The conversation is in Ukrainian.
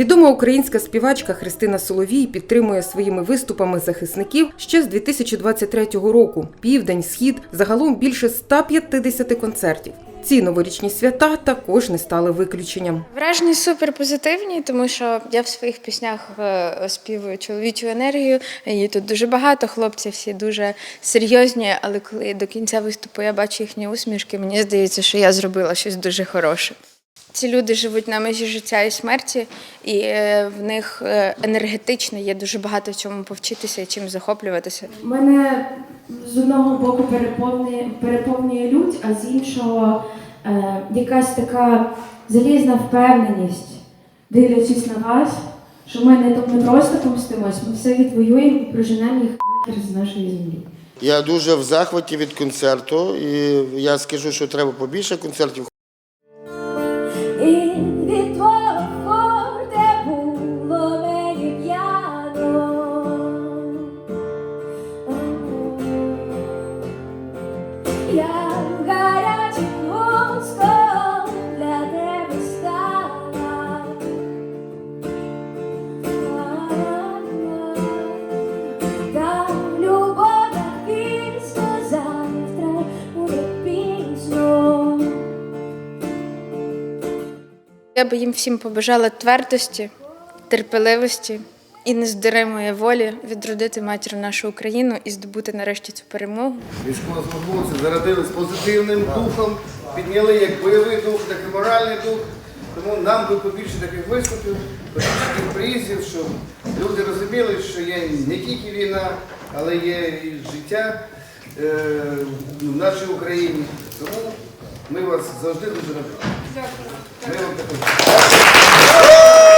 Відома українська співачка Христина Соловій підтримує своїми виступами захисників ще з 2023 року. Південь, схід, загалом більше 150 концертів. Ці новорічні свята також не стали виключенням. Враження супер позитивні, тому що я в своїх піснях е, співаю чоловічу енергію. Її тут дуже багато, хлопці всі дуже серйозні, але коли до кінця виступу я бачу їхні усмішки, мені здається, що я зробила щось дуже хороше. Ці люди живуть на межі життя і смерті, і е, в них е, енергетично є дуже багато в чому повчитися і чим захоплюватися. Мене з одного боку переповнює, переповнює лють, а з іншого е, якась така залізна впевненість, дивлячись на вас, що ми не, не просто помстимось, ми все відвоюємо і проженемо їх нахер з нашої землі. Я дуже в захваті від концерту, і я скажу, що треба побільше концертів. Я би їм всім побажала твердості, терпеливості і нездоримої волі відродити матір нашу Україну і здобути нарешті цю перемогу. Військовослужбовці зарядили з позитивним духом, підняли як бойовий дух, так і моральний дух. Тому нам би побільше таких виступів, побільше таких приїздів, щоб люди розуміли, що є не тільки війна, але є і життя е, в нашій Україні. Тому ми вас завжди дуже раді. Ми вам також.